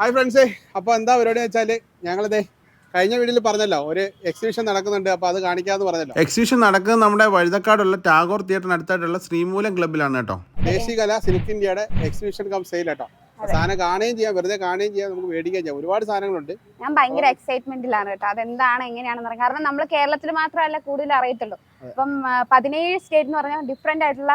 Hi ഫ്രണ്ട്സേ അപ്പോൾ എന്താ പരിപാടി വെച്ചാൽ ഞങ്ങളിതേ കഴിഞ്ഞ വീഡിയോയിൽ പറഞ്ഞല്ലോ ഒരു എക്സിബിഷൻ നടക്കുന്നുണ്ട്. അപ്പോൾ അത് കാണിക്കാമെന്ന് പറഞ്ഞല്ലോ. എക്സിബിഷൻ നടക്കുന്നത് നമ്മുടെ വഴുതക്കാടുള്ള ടാഗോർ തിയേറ്ററിന് അടുത്തായിട്ടുള്ള ശ്രീമൂലം ക്ലബ്ബിലാണ് കേട്ടോ. ദേശീയകല സിൽക്ക് ഇന്ത്യയുടെ എക്സിബിഷൻ കം സെയിൽ കേട്ടോ. സാധനം കാണുകയും ചെയ്യാം വെറുതെ കാണുകയും ചെയ്യാം നമുക്ക് മേടിക്കുകയും ചെയ്യാം. ഒരുപാട് സാധനങ്ങളുണ്ട്. ഞാൻ ഭയങ്കര എക്സൈറ്റ്മെന്റിലാണ് കേട്ടോ. അതെന്താണ് എങ്ങനെയാണെന്ന് പറയാം കാരണം നമ്മൾ കേരളത്തിൽ മാത്രമല്ല കൂടുതൽ അറിയത്തുള്ളൂ. ഇപ്പം പതിനേഴ് സ്റ്റേറ്റ് എന്ന് പറഞ്ഞാൽ ഡിഫറെന്റ് ആയിട്ടുള്ള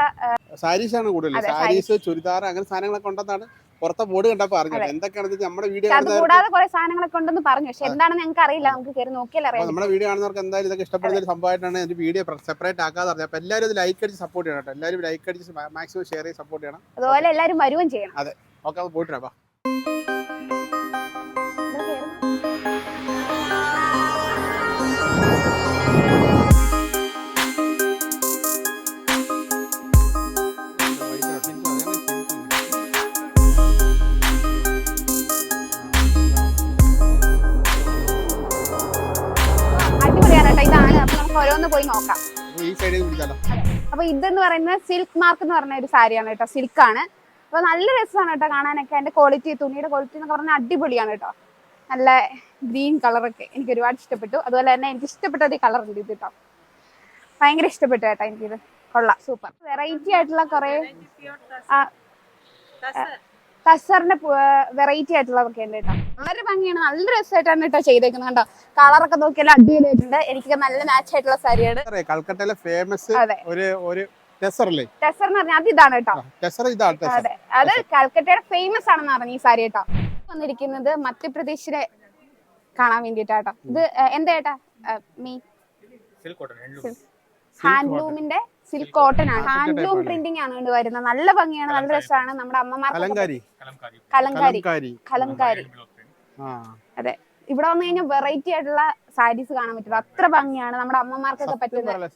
സാരീസ് ആണ് കൂടുതൽ. സാരീസ് ചുരിദാർ അങ്ങനെ സാധനങ്ങളൊക്കെ ഉണ്ടെന്നാണ് പുറത്തെ ബോർഡ് കണ്ടപ്പോൾ അറിഞ്ഞത്. എന്തൊക്കെയാണെന്ന് നമ്മുടെ വീഡിയോ കൂടാതെ കുറെ സാധനങ്ങളൊക്കെ ഉണ്ടെന്ന് പറഞ്ഞു. പക്ഷെ എന്താണെന്ന് ഞങ്ങൾക്ക് അറിയില്ല. നമുക്ക് കയറി നോക്കിയാൽ അറിയാം നമ്മുടെ വീഡിയോ കാണുന്നവർക്ക് എന്തായാലും ഇതൊക്കെ ഇഷ്ടപ്പെടുന്ന ഒരു സംഭവമായിട്ടാണ് എന്റെ വീഡിയോ സെപ്പറേറ്റ് ആക്കാതെ അറിഞ്ഞത് അപ്പൊ എല്ലാവരും ഇത് ലൈക്ക് അടിച്ച് സപ്പോർട്ട് ചെയ്യണം കേട്ടോ. എല്ലാവരും ലൈക്ക് അടിച്ച് മാക്സിമം ഷെയർ ചെയ്ത് സപ്പോർട്ട് ചെയ്യണം. അതുപോലെ എല്ലാവരും വരുവും ചെയ്യണം. അതെ. ഓക്കെ അത് പോയിട്ട് ഇതെന്ന് പറയുന്നത് സിൽക്ക് മാർക്ക് എന്ന് പറഞ്ഞ ഒരു സാരിയാണ് കേട്ടോ. ആണ്. അപ്പൊ നല്ല രസമാണ് കേട്ടോ കാണാനൊക്കെ. അതിന്റെ ക്വാളിറ്റി തുണിയുടെ ക്വാളിറ്റി എന്നൊക്കെ പറഞ്ഞാൽ അടിപൊളിയാണ് കേട്ടോ. നല്ല ഗ്രീൻ കളറൊക്കെ എനിക്ക് ഒരുപാട് ഇഷ്ടപ്പെട്ടു. അതുപോലെ തന്നെ എനിക്ക് ഇഷ്ടപ്പെട്ട ഒരു കളർ ഉണ്ട് ഇത് കേട്ടോ. ഭയങ്കര ഇഷ്ടപ്പെട്ടു കേട്ടോ എനിക്കിത് കൊള്ളാം. സൂപ്പർ വെറൈറ്റി ആയിട്ടുള്ള കുറെ ടസറിന്റെ വെറൈറ്റി ആയിട്ടുള്ളതൊക്കെ ഉണ്ട് കേട്ടോ. വളരെ ഭംഗിയാണ്? നല്ല രസമായിട്ടാണ് കേട്ടോ ചെയ്തേക്കുന്നത് കേട്ടോ കളറൊക്കെ നോക്കിയാലും അടിപൊളിയായിട്ടുണ്ട്. എനിക്ക് നല്ല മാച്ച് ആയിട്ടുള്ള സാരിയാണ്. കൽക്കട്ടയിലെ ഫേമസ് ഒരു ഒരു ടെസർ എന്ന് പറഞ്ഞാൽ അത് ഇതാണ് കേട്ടോ. ടെസർ ഇതാണ് അതെ. അത് കൽക്കട്ടയുടെ ഫേമസ് ആണെന്ന് പറഞ്ഞു ഈ സാരി കേട്ടോ. വന്നിരിക്കുന്നത് മധ്യപ്രദേശിലെ കാണാൻ വേണ്ടിട്ടാട്ടോ ഇത് എന്താ ഏട്ടാ? ഏഹ്, മീ ഹാൻഡ്ലൂമിന്റെ സിൽക്ക് കോട്ടൺ ആണ് ഹാൻഡ്ലൂം പ്രിന്റിംഗ് ആണ് കൊണ്ട് വരുന്നത്. നല്ല ഭംഗിയാണ് നല്ല രസമാണ്. നമ്മുടെ അമ്മമാർ കലങ്കാരി. കലങ്കാരി. കലങ്കാരി. കലങ്കാരി. ആ. അതെ. ഇവിടെ വന്നു കഴിഞ്ഞാൽ വെറൈറ്റി ആയിട്ടുള്ള സാരീസ് കാണാൻ പറ്റും. അത്ര ഭംഗിയാണ് നമ്മുടെ അമ്മമാർക്കൊക്കെ പറ്റുന്നത്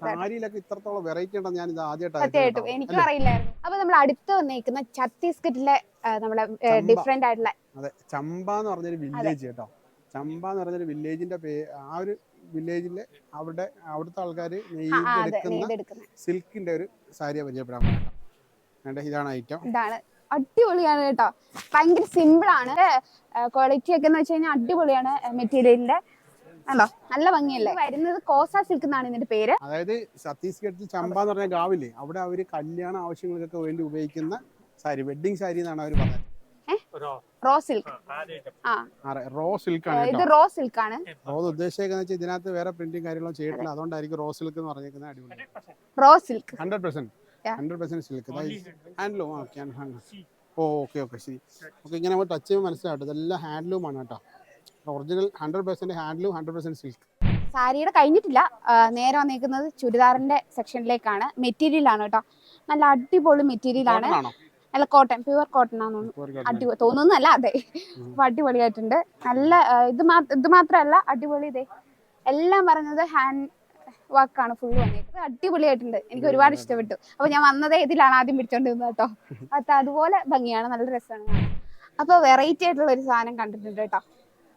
സത്യമായിട്ടും എനിക്കും അറിയില്ലായിരുന്നു. അപ്പൊ നമ്മൾ അടുത്ത് വന്നേക്കുന്ന ഛത്തീസ്ഗഡിലെ നമ്മുടെ ഡിഫറെന്റ് ആയിട്ടുള്ള അതെ ചമ്പ എന്ന് പറഞ്ഞൊരു വില്ലേജ് കേട്ടോ. ചമ്പ എന്ന് പറഞ്ഞൊരു വില്ലേജിന്റെ ആ ഒരു വില്ലേജിലെ അവിടെ അവിടുത്തെ ആൾക്കാർ നെയ്തെടുക്കുന്ന സിൽക്കിന്റെ ഒരു സാരിയെ പരിചയപ്പെടാൻ വേണ്ട ഇതാണ് ഐറ്റം ഇതാണ്. അടിപൊളിയാണ് കേട്ടോ. ഭയങ്കര സിമ്പിൾ ആണ്. ക്വാളിറ്റി ഒക്കെ എന്ന് വെച്ചാൽ കഴിഞ്ഞാൽ അടിപൊളിയാണ് മെറ്റീരിയലിന്റെ. നല്ല ഭംഗിയല്ലേ? വരുന്നത് കോസ സിൽക്ക് എന്നാണ് ഇതിന്റെ പേര്. അതായത് ഛത്തീസ്ഗഡിൽ ചമ്പ എന്ന് പറഞ്ഞ ഗാവില്ലേ അവിടെ അവർ കല്യാണ ആവശ്യങ്ങൾക്കൊക്കെ വേണ്ടി ഉപയോഗിക്കുന്ന സാരി വെഡിങ് സാരി എന്നാണ് അവർ പറഞ്ഞത്. റോ സിൽക്ക് ആ റോ സിൽക്ക് ആണ് ഇത് റോ സിൽക്ക് ആണ്. റോ ഉദ്ദേശിക്കുന്നത് വെച്ചാൽ ഇതിനകത്ത് വേറെ പ്രിന്റും കാര്യങ്ങളും ചെയ്തിട്ടില്ല. അതുകൊണ്ടായിരിക്കും റോ സിൽക്ക് എന്ന് പറഞ്ഞേക്കുന്നത് അടിപൊളി. Raw silk hundred percent. Hundred percent silk handloom okay ഓ ഓക്കെ ഓക്കെ ശരി ഓക്കെ ഇങ്ങനെ നമ്മൾ ടച്ച് ചെയ്യുമ്പോൾ മനസ്സിലാവും ഇതെല്ലാം ഹാൻഡ്ലൂം ആണ് കേട്ടോ. Original hundred percent handloom hundred percent silk സാരിയുടെ കഴിഞ്ഞിട്ടില്ല. നേരെ വന്നേക്കുന്നത് ചുരിദാറിന്റെ സെക്ഷനിലേക്കാണ് മെറ്റീരിയൽ ആണ് കേട്ടോ. നല്ല അടിപൊളി മെറ്റീരിയൽ ആണ്? നല്ല കോട്ടൺ പ്യുവർ കോട്ടൺ ആണെന്ന് തോന്നുന്നു. അടിപൊളി. തോന്നുന്നല്ല അതെ. അപ്പൊ അടിപൊളിയായിട്ടുണ്ട്. നല്ല ഇത് ഇത് മാത്രമല്ല അടിപൊളി ഇതേ. എല്ലാം പറഞ്ഞത് ഹാൻഡ് വർക്കാണ് ഫുൾ വന്നേക്കുന്നത് അടിപൊളിയായിട്ടുണ്ട്. എനിക്ക് ഒരുപാട് ഇഷ്ടപ്പെട്ടു. അപ്പൊ ഞാൻ വന്നതേ ഇതിലാണ് ആദ്യം പിടിച്ചോണ്ടിരുന്നത് കേട്ടോ. അത് അതുപോലെ ഭംഗിയാണ്. നല്ല രസമാണ്. അപ്പൊ വെറൈറ്റി ആയിട്ടുള്ള ഒരു സാധനം കണ്ടിട്ടുണ്ട് കേട്ടോ.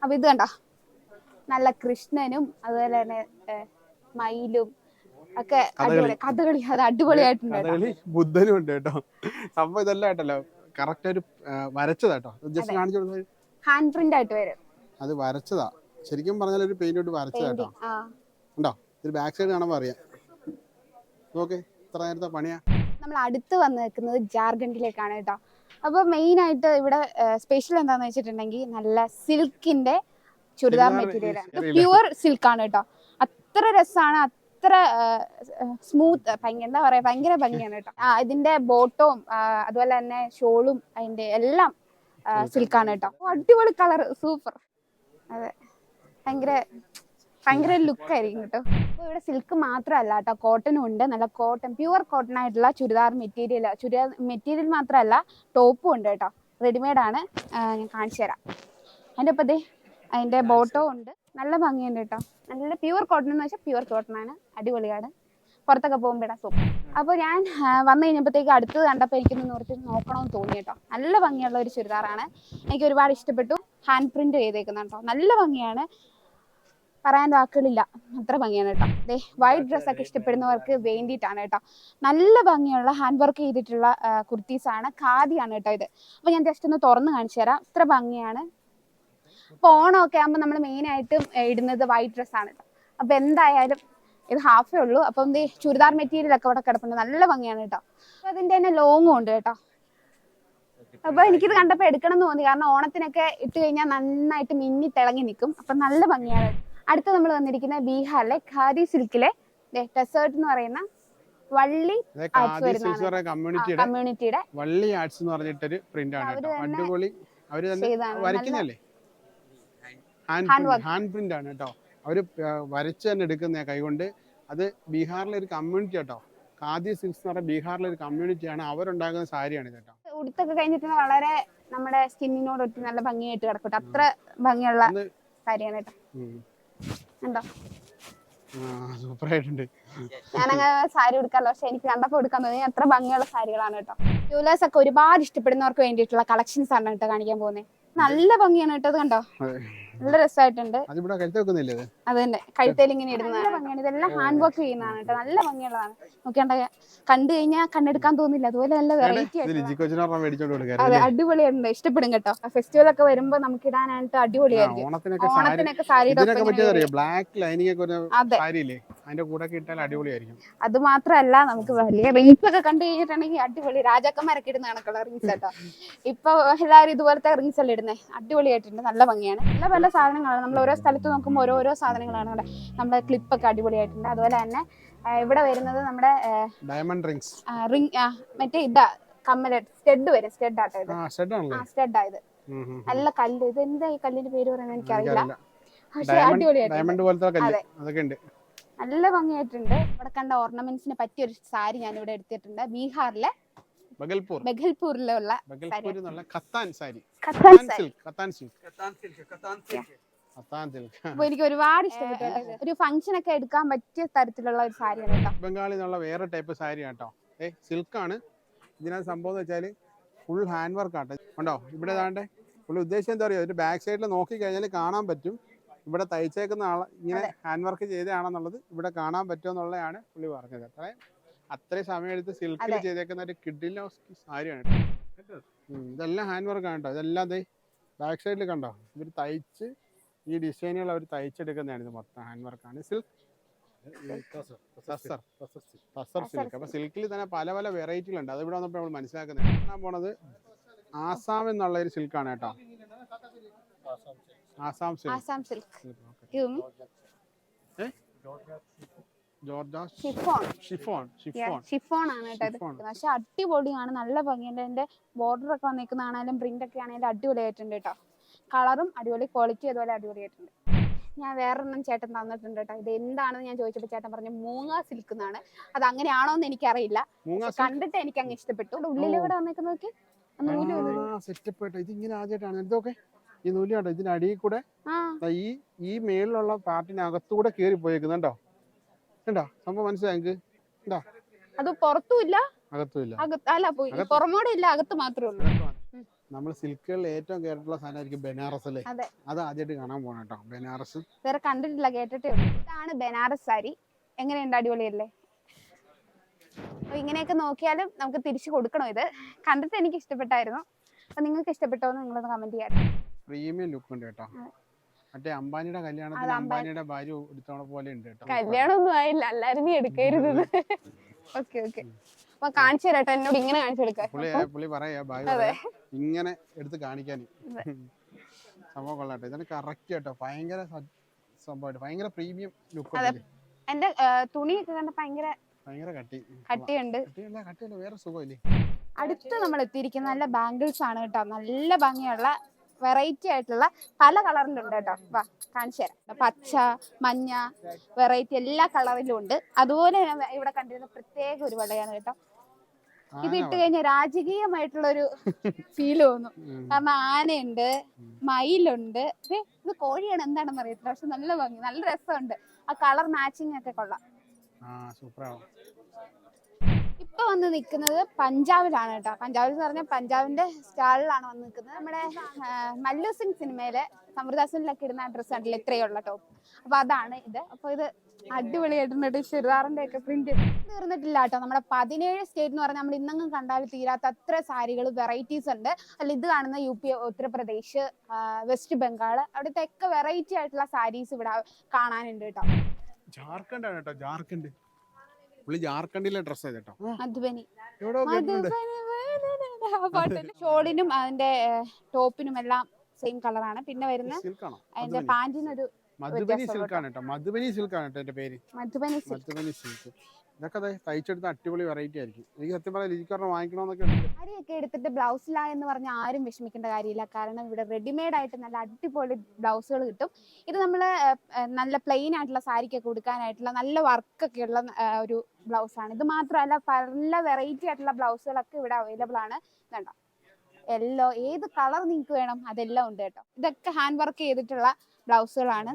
അപ്പൊ ഇത് കണ്ടോ? നല്ല കൃഷ്ണനും അതുപോലെ തന്നെ മയിലും ഒക്കെ അടിപൊളി. കഥകളി അത് അടിപൊളിയായിട്ടുണ്ട് ബുദ്ധനും ഉണ്ട് കേട്ടോ. സംഭവം ഇതെല്ലാം ആയിട്ടല്ലോ കറക്റ്റ് ഒരു വരച്ചതാട്ടോ. ജസ്റ്റ് കാണിച്ചു കൊടുത്തത് ഹാൻഡ് പ്രിന്റ് ആയിട്ട് വരും. അത് വരച്ചതാ. ശരിക്കും പറഞ്ഞാൽ ഒരു പെയിന്റ് ഇട്ട് വരച്ചതാട്ടോ. ഉണ്ടോ? ഇത് ബാക്ക് സൈഡ് കാണുമ്പോൾ അറിയാം. ഓക്കെ ഇത്ര നേരത്തെ പണിയാ. നമ്മൾ അടുത്ത് വന്ന് നിൽക്കുന്നത് ജാർഖണ്ഡിലേക്കാണ് കേട്ടോ. അപ്പോൾ മെയിൻ ആയിട്ട് ഇവിടെ സ്പെഷ്യൽ എന്താന്ന് വെച്ചിട്ടുണ്ടെങ്കിൽ നല്ല സിൽക്കിന്റെ ചുരിദാർ മെറ്റീരിയൽ ആണ്. പ്യുവർ സിൽക്കാണ് കേട്ടോ. അത്ര രസമാണ് അത്ര സ്മൂത്ത് ഭയങ്കര എന്താ പറയാ ഭയങ്കര ഭംഗിയാണ് കേട്ടോ. ആ ഇതിന്റെ ബോട്ടവും അതുപോലെ തന്നെ ഷോളും അതിന്റെ എല്ലാം സിൽക്കാണ് കേട്ടോ. അടിപൊളി കളർ സൂപ്പർ അതെ. ഭയങ്കര ഭയങ്കര ലുക്ക് ആയിരിക്കും കേട്ടോ. അപ്പോൾ ഇവിടെ സിൽക്ക് മാത്രമല്ല കേട്ടോ കോട്ടനും ഉണ്ട്. നല്ല കോട്ടൺ പ്യുവർ കോട്ടൺ ആയിട്ടുള്ള ചുരിദാർ മെറ്റീരിയൽ ചുരിദാർ മെറ്റീരിയൽ മാത്രമല്ല ടോപ്പും ഉണ്ട് കേട്ടോ. റെഡിമെയ്ഡ് ആണ്. ഞാൻ കാണിച്ചു തരാം. അതിന്റെ ഒപ്പം അതിന്റെ ബോട്ടോ ഉണ്ട്. നല്ല ഭംഗിയുണ്ട് കേട്ടോ. നല്ല പ്യുവർ കോട്ടൺ എന്ന് വെച്ചാൽ പ്യുവർ കോട്ടൺ ആണ്. അടിപൊളിയാണ് പുറത്തൊക്കെ പോകുമ്പോൾ ഇടാൻ സൂപ്പർ അപ്പോൾ ഞാൻ വന്നു കഴിഞ്ഞപ്പോഴത്തേക്ക് അടുത്ത് കണ്ടപ്പോൾ എനിക്കൊന്ന് നിർത്തി നോക്കണമെന്ന് തോന്നി കേട്ടോ. നല്ല ഭംഗിയുള്ള ഒരു ചുരിദാറാണ്. എനിക്ക് ഒരുപാട് ഇഷ്ടപ്പെട്ടു. ഹാൻഡ് പ്രിന്റ് ചെയ്തേക്കുന്ന കേട്ടോ. നല്ല ഭംഗിയാണ്. പറയാൻ വാക്കുകളില്ല. അത്ര ഭംഗിയാണ് കേട്ടോ. ദേ വൈറ്റ് ഡ്രസ്സൊക്കെ ഇഷ്ടപ്പെടുന്നവർക്ക് വേണ്ടിയിട്ടാണ് കേട്ടോ. നല്ല ഭംഗിയുള്ള ഹാൻഡ് വർക്ക് ചെയ്തിട്ടുള്ള കുർത്തീസ് ആണ് ഖാദിയാണ് കേട്ടോ ഇത്. അപ്പോൾ ഞാൻ ജസ്റ്റ് ഒന്ന് തുറന്ന് കാണിച്ചു തരാം. ഇത്ര ഭംഗിയാണ്. ഇപ്പൊ ഓണമൊക്കെ ആകുമ്പോൾ നമ്മൾ മെയിൻ ആയിട്ടും ഇടുന്നത് വൈറ്റ് ഡ്രസ്സാണ് ആണ്. അപ്പൊ എന്തായാലും ഇത് ഹാഫേ ഉള്ളൂ. അപ്പം ദേ ചുരിദാർ മെറ്റീരിയൽ ഒക്കെ ഇവിടെ കിടപ്പുണ്ട്. നല്ല ഭംഗിയാണ് കേട്ടോ. അപ്പൊ അതിന്റെ തന്നെ ലോങ്ങും ഉണ്ട് കേട്ടോ. അപ്പൊ എനിക്കിത് കണ്ടപ്പോ എടുക്കണം എന്ന് തോന്നി. കാരണം ഓണത്തിനൊക്കെ ഇട്ട് കഴിഞ്ഞാൽ നന്നായിട്ട് മിന്നി തിളങ്ങി നിൽക്കും. അപ്പൊ നല്ല ഭംഗിയാണ്. അടുത്ത നമ്മൾ വന്നിരിക്കുന്ന ബീഹാറിലെ ഖാദി സിൽക്കിലെ ഡെസേർട്ട് എന്ന് പറയുന്ന വള്ളി കമ്മ്യൂണിറ്റിയുടെ വള്ളി ആർട്സ് എന്ന് പറഞ്ഞിട്ടൊരു പ്രിന്റ് ആണ് അടിപൊളി. അവർ തന്നെ വരയ്ക്കുന്നല്ലേ ഹാൻഡ് ഹാൻഡ് പ്രിന്റ് ആണ് കേട്ടോ. അവർ ആ, വരച്ച് തന്നെ എടുക്കുന്ന കൈകൊണ്ട് അത് ബീഹാറിലെ ഒരു കമ്മ്യൂണിറ്റി കേട്ടോ ഖാദി സിൽക്സ് എന്ന് പറഞ്ഞ ബീഹാറിലെ ഒരു കമ്മ്യൂണിറ്റിയാണ് അവരുണ്ടാക്കുന്ന സാരിയാണ് കേട്ടോ. ഉടുത്തൊക്കെ കഴിഞ്ഞിട്ട് വളരെ നമ്മുടെ സ്കിന്നിനോട് ഒട്ടി നല്ല ഭംഗിയായിട്ട് കിടക്കട്ടെ അത്ര ഭംഗിയുള്ള സാരിയാണ് കേട്ടോ. ഉണ്ടോ സൂപ്പർ ആയിട്ടുണ്ട് ഞാനങ്ങനെ സാരി ഉടുക്കാമല്ലോ പക്ഷെ എനിക്ക് കണ്ടപ്പോ എടുക്കാൻ തോന്നി. അത്ര ഭംഗിയുള്ള സാരികളാണ് കേട്ടോ. ജൂലേഴ്സ് ഒക്കെ ഒരുപാട് ഇഷ്ടപ്പെടുന്നവർക്ക് വേണ്ടിയിട്ടുള്ള കളക്ഷൻസ് ആണ് കേട്ടോ കാണിക്കാൻ പോകുന്നത്. നല്ല ഭംഗിയാണ് കേട്ടോ അത് കണ്ടോ. നല്ല രസമായിട്ടുണ്ട് അതിവിടെ വെക്കുന്നില്ലേ അത് തന്നെ കഴുത്തേൽ ഇങ്ങനെ ഇടുന്ന നല്ല ഭംഗിയാണ്. ഇതെല്ലാം ഹാൻഡ് വർക്ക് ചെയ്യുന്നതാണ് കേട്ടോ. നല്ല ഭംഗിയുള്ളതാണ്. നോക്കിയാണ്ട കണ്ടു കഴിഞ്ഞാൽ കണ്ണെടുക്കാൻ തോന്നില്ല. അതുപോലെ നല്ല വെറൈറ്റി അതെ അടിപൊളിയായിട്ടുണ്ട്. ഇഷ്ടപ്പെടും കേട്ടോ. ഫെസ്റ്റിവൽ ഒക്കെ വരുമ്പോ നമുക്ക് ഇടാനായിട്ട് അടിപൊളിയായിരിക്കും. ഓണത്തിനൊക്കെ സാരി ബ്ലാക്ക് ലൈനിങ് ഒക്കെ അതെ. അതിന്റെ കൂടെ അടിപൊളിയായിരിക്കും. അത് മാത്രല്ല നമുക്ക് വലിയ റിങ്സ് ഒക്കെ കണ്ടു കഴിഞ്ഞിട്ടുണ്ടെങ്കിൽ അടിപൊളി. രാജാക്കന്മാരൊക്കെ ഇടുന്ന കണക്കുള്ള റിങ്സ് കേട്ടോ. ഇപ്പൊ എല്ലാവരും ഇതുപോലത്തെ റിങ്സ് അല്ലേ ഇടുന്നത് അടിപൊളിയായിട്ടുണ്ട്. നല്ല ഭംഗിയാണ്. നല്ല പല സാധനങ്ങളാണ്. നമ്മൾ ഓരോ സ്ഥലത്ത് നോക്കുമ്പോൾ ഓരോരോ സാധനങ്ങളാണ് ഇവിടെ നമ്മുടെ ക്ലിപ്പൊക്കെ അടിപൊളിയായിട്ടുണ്ട്. അതുപോലെ തന്നെ ഇവിടെ വരുന്നത് നമ്മുടെ ഡയമണ്ട് റിങ്സ് റിങ് മറ്റേ ഇതാ കമ്മല സ്റ്റെഡ് വരും സ്റ്റെഡ് ആട്ടോ ഇത്. ആ ഷെഡ് സ്റ്റെഡ് ആയത്. നല്ല കല്ല്. ഇത് എന്താ ഈ കല്ലിന്റെ പേര് പറയുന്നത്? എനിക്കറിയില്ല. പക്ഷെ അതെ. അതൊക്കെ ഉണ്ട്. നല്ല ഭംഗിയായിട്ടുണ്ട്. ഇവിടെ കണ്ട ഓർണമെന്റ്സിന് പറ്റിയ ഒരു സാരി ഞാൻ ഇവിടെ എടുത്തിട്ടുണ്ട്. ബീഹാറിലെ ബഗൽപൂർ. ബഗൽപൂരിലുള്ള ബഗൽപൂർ എന്നുള്ള Katan sari. Katan Katan sari. Silk Katan silk Katan silk അപ്പൊ എനിക്ക് ഒരുപാട് ഇഷ്ടപ്പെട്ടു. ഒരു ഫംഗ്ഷൻ ഒക്കെ എടുക്കാൻ പറ്റിയ തരത്തിലുള്ള ഒരു സാരിയാണ് കേട്ടോ. ബംഗാളിൽ നിന്നുള്ള വേറെ ടൈപ്പ് സാരി കേട്ടോ. ഏ ആണ്. ഇതിനകത്ത് സംഭവം എന്ന് വെച്ചാൽ ഫുൾ ഹാൻഡ് വർക്ക് ആട്ടെ. ഉണ്ടോ? ഇവിടെ ഏതാണ്ട്? പുള്ളി ഉദ്ദേശം എന്താ പറയുക ഒരു ബാക്ക് സൈഡിൽ നോക്കി കഴിഞ്ഞാൽ കാണാൻ പറ്റും. ഇവിടെ തയ്ച്ചേക്കുന്ന ആൾ ഇങ്ങനെ ഹാൻഡ് വർക്ക് ചെയ്തതാണെന്നുള്ളത് ഇവിടെ കാണാൻ പറ്റുമെന്നുള്ളതാണ് പുള്ളി പറഞ്ഞത്. അത്രയും അത്രയും സമയം എടുത്ത് സിൽക്കിൽ ചെയ്തേക്കുന്ന ഒരു കിഡിലോ സാരിയാണ്. ഇതെല്ലാം ഹാൻഡ് വർക്ക് ആണ് കേട്ടോ. ഇതെല്ലാം ദേ ബാക്ക് സൈഡിൽ കണ്ടോ? ഇവർ തയ്ച്ച് ഈ ഡിസൈനുകൾ അവർ തയ്ച്ചെടുക്കുന്നതാണ് ഇത് മൊത്തം ഹാൻഡ് വർക്കാണ് സിൽക്ക് തസർ സിൽക്ക് അപ്പൊ സിൽക്കിൽ തന്നെ പല പല വെറൈറ്റികളുണ്ട് അത് ഇവിടെ വന്നപ്പോൾ നമ്മൾ മനസ്സിലാക്കുന്നത്. കാണാൻ പോണത് ആസാം എന്നുള്ള ഒരു സിൽക്കാണ് കേട്ടോ. Assam silk. Assam silk. Chiffon. Chiffon chiffon. ആണ് കേട്ടോ. പക്ഷെ അടിപൊളിയാണ് നല്ല ഭംഗിയുണ്ട്. അതിന്റെ ബോർഡർ ഒക്കെ വന്നിരിക്കുന്നതാണെങ്കിലും പ്രിന്റ് ഒക്കെ ആണെങ്കിലും അടിപൊളിയായിട്ടുണ്ട് കേട്ടോ. കളറും അടിപൊളി ക്വാളിറ്റി അതുപോലെ അടിപൊളിയായിട്ടുണ്ട്. ഞാൻ വേറൊരെണ്ണം ചേട്ടൻ തന്നിട്ടുണ്ട് കേട്ടോ. ഇത് എന്താണെന്ന് ഞാൻ ചോദിച്ചപ്പോൾ ചേട്ടൻ പറഞ്ഞു മൂങ്ങ സിൽക്ക് എന്നാണ്. അത് അങ്ങനെയാണോ എന്ന് എനിക്കറിയില്ല. കണ്ടിട്ട് എനിക്ക് അങ്ങ് ഇഷ്ടപ്പെട്ടു ഉള്ളിലൂടെ ഉള്ളിൽ ഇവിടെ നോക്കി നൂൽ വന്നു. സെറ്റപ്പ് ഇത് ഇങ്ങനെ ആദ്യമായിട്ടാണ്. ഇതൊക്കെ? ഈ നൂൽ കണ്ടോ? ഇതിന്റെ അടിയിൽ കൂടെ ഈ ഈ മേളിലുള്ള പാർട്ടിനകത്തൂടെ കേറി പോയേക്കുന്നുണ്ടോ കണ്ടോ? സംഭവം മനസ്സിലായെങ്കിൽ കണ്ടോ? അത് പുറത്തുമില്ല അകത്തുമില്ല അകത്ത് അല്ല പോയി അകത്ത്. പുറമോടെ ഇല്ല അകത്ത് മാത്രമേ ഉള്ളൂ. നമ്മൾ സിൽക്കുകളിൽ ഏറ്റവും കേട്ടിട്ടുള്ള സാധനമായിരിക്കും ബനാറസ് അല്ലേ? അതെ. ആദ്യമായിട്ട് കാണാൻ പോകണം കേട്ടോ. ബനാറസ്. വേറെ കണ്ടിട്ടില്ല കേട്ടിട്ടേ ഇതാണ് ബനാറസ് സാരി. എങ്ങനെയുണ്ട് അടിപൊളിയല്ലേ? അപ്പൊ ഇങ്ങനെയൊക്കെ നോക്കിയാലും നമുക്ക് തിരിച്ചു കൊടുക്കണോ ഇത്? കണ്ടിട്ട് എനിക്ക് ഇഷ്ടപ്പെട്ടായിരുന്നു അപ്പൊ നിങ്ങൾക്ക് ഇഷ്ടപ്പെട്ടോ എന്ന് നിങ്ങളൊന്ന് കമന്റ് ചെയ്യാം. പ്രീമിയം ലുക്ക് ഉണ്ട് കേട്ടോ. മറ്റേ അംബാനിയുടെ കല്യാണത്തിന് അംബാനിയുടെ ഭാര്യ എടുത്തോണ പോലെ ഉണ്ട് കേട്ടോ. കല്യാണമൊന്നും ആയില്ല. എല്ലാരും നീ എടുക്കരുത്. Okay okay. അപ്പൊ കാണിച്ചു തരട്ടെ എന്നോട് ഇങ്ങനെ കാണിച്ചു കൊടുക്കാൻ. പുള്ളി പുള്ളി പറയാ ഭാര്യ. ഇങ്ങനെ എടുത്ത് കാണിക്കാൻ. സംഭവം കൊള്ളാട്ടെ ഇതാണ് കറക്റ്റ് കേട്ടോ. ഭയങ്കര സംഭവമായിട്ട്. ഭയങ്കര പ്രീമിയം ലുക്ക് എന്റെ തുണിയൊക്കെ കണ്ട ഭയങ്കര ഭയങ്കര കട്ടി. കട്ടിയുണ്ട്. കട്ടിയല്ല കട്ടിയല്ല. വേറെ സുഖമില്ലേ? അടുത്ത് നമ്മൾ എത്തിയിരിക്കുന്ന നല്ല ബാംഗിൾസ് ആണ് കേട്ടോ. നല്ല ഭംഗിയുള്ള വെറൈറ്റി ആയിട്ടുള്ള പല കളറിലുണ്ട് കേട്ടോ. വാ കാണിച്ചു തരാം. പച്ച മഞ്ഞ വെറൈറ്റി എല്ലാ കളറിലും ഉണ്ട്. അതുപോലെ ഇവിടെ കണ്ടിരുന്ന പ്രത്യേക ഒരു വളയാണ് കേട്ടോ. ഇത് ഇട്ട് കഴിഞ്ഞാൽ രാജകീയമായിട്ടുള്ള ഒരു ഫീൽ തോന്നും കാരണം ആനയുണ്ട് മയിലുണ്ട്. ഇത് കോഴിയാണ് എന്താണെന്ന് അറിയത്തില്ല പക്ഷെ നല്ല ഭംഗി നല്ല രസമുണ്ട്. ആ കളർ മാച്ചിങ് ഒക്കെ കൊള്ളാം. സൂപ്പറാവും ഇപ്പൊ വന്ന് നിൽക്കുന്നത് പഞ്ചാബിലാണ് കേട്ടോ. പഞ്ചാബിൽ എന്ന് പറഞ്ഞാൽ പഞ്ചാബിന്റെ സ്റ്റാളിലാണ് വന്ന് നിൽക്കുന്നത് നമ്മുടെ മല്ലു സിംഗ് സിനിമയിലെ സമൃദാസിനിലൊക്കെ ഇടുന്ന ഡ്രസ്സ് ഉണ്ടല്ലോ ഇത്രയുള്ള ടോപ്പ് അപ്പൊ അതാണ് ഇത്. അപ്പൊ ഇത് അടിപൊളിയായിട്ടുണ്ട് ചുരിദാറിന്റെ ഒക്കെ പ്രിന്റ് തീർന്നിട്ടില്ല കേട്ടോ. നമ്മുടെ പതിനേഴ് സ്റ്റേറ്റ് എന്ന് പറഞ്ഞാൽ നമ്മൾ ഇന്നങ്ങും കണ്ടാൽ തീരാത്ത അത്ര സാരികൾ വെറൈറ്റീസ് ഉണ്ട്. അല്ല ഇത് കാണുന്ന U P Uttar Pradesh West Bengal അവിടുത്തെ ഒക്കെ വെറൈറ്റി ആയിട്ടുള്ള സാരീസ് ഇവിടെ കാണാനുണ്ട് കേട്ടോ. ജാർഖണ്ഡ് ആണ് കേട്ടോ ജാർഖണ്ഡ്. പുള്ളി ജാർഖണ്ഡിലെ ഡ്രസ്സ് ചെയ്ത് കേട്ടോ മധുബനി. കേട്ടിട്ടുണ്ട് ഷോളിനും അതിന്റെ ടോപ്പിനും എല്ലാം സെയിം കളറാണ് പിന്നെ വരുന്ന സിൽക്കാണോ അതിന്റെ പാന്റിനൊരു മധുബനി സിൽക്കാണ് സിൽക്ക് ആണ് കേട്ടോ മധുബനി സിൽക്കാണ് ആണ് കേട്ടോ എന്റെ പേര്. മധുബനി silk. മധുബനി സിൽക്ക് ഇതൊക്കെ അതെ തയ്ച്ചെടുത്ത അടിപൊളി വെറൈറ്റി ആയിരിക്കും. എനിക്ക് സത്യം പറയാം എനിക്ക് പറഞ്ഞാൽ വാങ്ങിക്കണമെന്നൊക്കെ ഉണ്ട്. സാരിയൊക്കെ എടുത്തിട്ട് ബ്ലൗസിലാ എന്ന് പറഞ്ഞാൽ ആരും വിഷമിക്കേണ്ട കാര്യമില്ല. കാരണം ഇവിടെ റെഡിമെയ്ഡ് ആയിട്ട് നല്ല അടിപൊളി ബ്ലൗസുകൾ കിട്ടും. ഇത് നമ്മൾ നല്ല പ്ലെയിൻ ആയിട്ടുള്ള സാരിക്കൊക്കെ കൊടുക്കാനായിട്ടുള്ള നല്ല വർക്കൊക്കെ ഉള്ള ആ, ഒരു ബ്ലൗസാണ്. ഇത് മാത്രമല്ല പല വെറൈറ്റി ആയിട്ടുള്ള ബ്ലൗസുകളൊക്കെ ഇവിടെ അവൈലബിൾ ആണ്. ഇതുണ്ടോ യെല്ലോ ഏത് കളർ നിങ്ങൾക്ക് വേണം അതെല്ലാം ഉണ്ട് കേട്ടോ. ഇതൊക്കെ ഹാൻഡ് വർക്ക് ചെയ്തിട്ടുള്ള ബ്ലൗസുകളാണ്.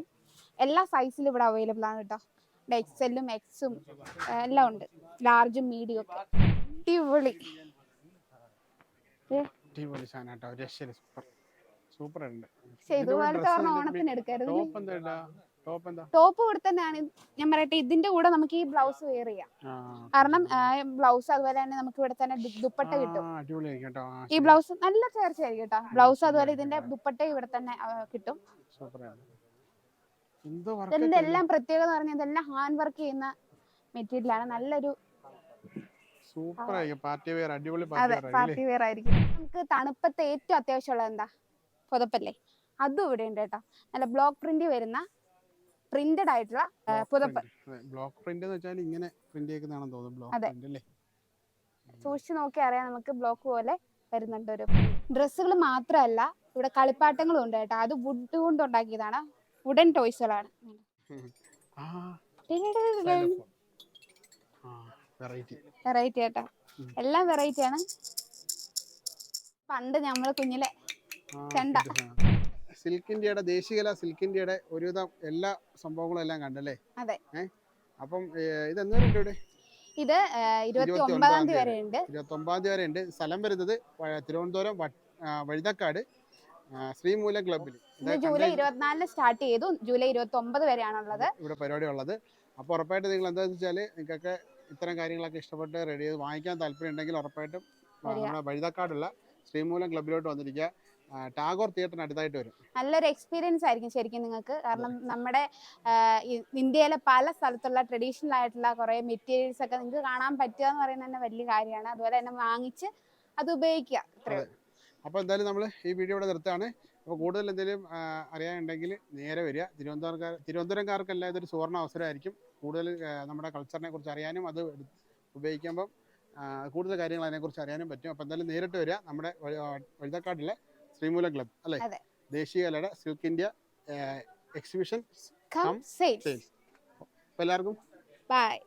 എല്ലാ സൈസിലും ഇവിടെ അവൈലബിൾ ആണ് കേട്ടോ. എക്സെല്ലും എക്സും എല്ലാം ഉണ്ട്. ലാർജും മീഡിയം ഒക്കെ. അടിപൊളി. സാധനം കേട്ടോ. സൂപ്പർ. സൂപ്പർ ഉണ്ട്. ഇതുപോലത്തെ ഓണത്തിന് എടുക്കരുത് ടോപ്പ് എന്താ? ഇടാ ടോപ്പ് എന്താ ടോപ്പ് കൂടെ തന്നെയാണ്. ഇത്. ഞാൻ പറയട്ടെ ഇതിന്റെ കൂടെ നമുക്ക് ഈ ബ്ലൗസ് വെയർ ചെയ്യാം. കാരണം ബ്ലൗസ് അതുപോലെ തന്നെ നമുക്ക് ഇവിടെ തന്നെ ദുപ്പട്ട കിട്ടും. ഈ ബ്ലൗസ് നല്ല ചേർച്ചയായിരിക്കും കേട്ടോ. ബ്ലൗസ് അതുപോലെ ഇതിന്റെ ദുപ്പട്ട ഇവിടെ തന്നെ കിട്ടും. ഇതിന്റെ എല്ലാം പ്രത്യേകത പറഞ്ഞാൽ ഇതെല്ലാം ഹാൻഡ് വർക്ക് ചെയ്യുന്ന മെറ്റീരിയൽ ആണ്. നല്ലൊരു സൂപ്പർ ആയിരിക്കും പാർട്ടി വെയർ അടിപൊളി ആയിരിക്കും പാർട്ടി വെയർ ആയിരിക്കും. നമുക്ക് തണുപ്പത്തെ ഏറ്റവും അത്യാവശ്യമുള്ളത് എന്താ? പുതപ്പല്ലേ? അതും ഇവിടെ ഉണ്ട് കേട്ടോ. നല്ല ബ്ലോക്ക് പ്രിന്റ് വരുന്ന പ്രിന്റഡ് ആയിട്ടുള്ള പുതപ്പ്. ബ്ലോക്ക് പ്രിന്റ് എന്ന് വെച്ചാൽ ഇങ്ങനെ പ്രിന്റ് ചെയ്യുന്നതാണെന്ന് തോന്നുന്നു ബ്ലോക്ക് പ്രിന്റ് അല്ലേ? സൂക്ഷിച്ചു നോക്കി അറിയാം നമുക്ക് ബ്ലോക്ക് പോലെ വരുന്നുണ്ട് ഒരു ഡ്രസ്സുകൾ മാത്രമല്ല ഇവിടെ കളിപ്പാട്ടങ്ങളും ഉണ്ട് കേട്ടോ. അത് വുഡ് കൊണ്ട് ഉണ്ടാക്കിയതാണ്. വുഡൻ ടോയ്സുകളാണ് വെറൈറ്റി വെറൈറ്റി കേട്ടോ എല്ലാം വെറൈറ്റി ആണ്. പണ്ട് നമ്മൾ കുഞ്ഞിലെ ചെണ്ട. സിൽക്ക് ഇന്ത്യയുടെ ദേശീയകല സിൽക്ക് ഇന്ത്യയുടെ ഒരുവിധം എല്ലാ സംഭവങ്ങളും എല്ലാം കണ്ടല്ലേ? അതെ. അപ്പം ഇത് എന്ന് ഇവിടെ? ഇത് ഇരുപത്തി ഒമ്പതാം തീയതി വരെ ഉണ്ട്. ഇരുപത്തി ഒമ്പതാം തീയതി വരെ ഉണ്ട്. സ്ഥലം വരുന്നത് തിരുവനന്തപുരം വഴുതക്കാട് ശ്രീമൂല ക്ലബിൽ ജൂലൈ ഇരുപത്തിനാലിന് സ്റ്റാർട്ട് ചെയ്തു. ജൂലൈ ഇരുപത്തി ഒമ്പത് വരെയാണുള്ളത്. ഇവിടെ പരിപാടി ഉള്ളത് അപ്പോൾ ഉറപ്പായിട്ട് നിങ്ങൾ എന്താണെന്ന് വെച്ചാൽ നിങ്ങൾക്കൊക്കെ ഇത്തരം കാര്യങ്ങളൊക്കെ ഇഷ്ടപ്പെട്ട് റെഡി ചെയ്ത് വാങ്ങിക്കാൻ താല്പര്യം ഉണ്ടെങ്കിൽ ഉറപ്പായിട്ടും. നമ്മുടെ വഴുതക്കാടുള്ള ശ്രീമൂലം ക്ലബിലോട്ട് വന്നിരിക്കുക. ടാഗോർ തിയേറ്ററിന് അടുത്തായിട്ട് വരും. നല്ലൊരു എക്സ്പീരിയൻസ് ആയിരിക്കും ശരിക്കും നിങ്ങൾക്ക്. കാരണം നമ്മുടെ ഇന്ത്യയിലെ പല സ്ഥലത്തുള്ള ട്രഡീഷണൽ ആയിട്ടുള്ള കുറേ മെറ്റീരിയൽസ് ഒക്കെ നിങ്ങൾക്ക് കാണാൻ പറ്റുക എന്ന് പറയുന്നത് തന്നെ വലിയ കാര്യമാണ്. അതുപോലെ തന്നെ വാങ്ങിച്ച് അത് ഉപയോഗിക്കുക. അപ്പോൾ എന്തായാലും നമ്മൾ ഈ വീഡിയോ ഇവിടെ നിർത്തുകയാണ്. അപ്പോൾ കൂടുതൽ എന്തെങ്കിലും അറിയാനുണ്ടെങ്കിൽ നേരെ വരിക. തിരുവനന്തപുരംകാർ തിരുവനന്തപുരംകാർക്കെല്ലാം ഇതൊരു സുവർണ അവസരമായിരിക്കും. കൂടുതൽ നമ്മുടെ കൾച്ചറിനെ കുറിച്ച് അറിയാനും അത് ഉപയോഗിക്കുമ്പം കൂടുതൽ കാര്യങ്ങൾ അതിനെക്കുറിച്ച് അറിയാനും പറ്റും. അപ്പോൾ എന്തായാലും നേരിട്ട് വരിക. നമ്മുടെ വഴി- വഴുതക്കാട്ടിലെ ശ്രീമൂലം ക്ലബ് അല്ലെ? ദേശീയ കലയുടെ സിൽക്ക് ഇന്ത്യ എക്സിബിഷൻ എല്ലാവർക്കും Bye.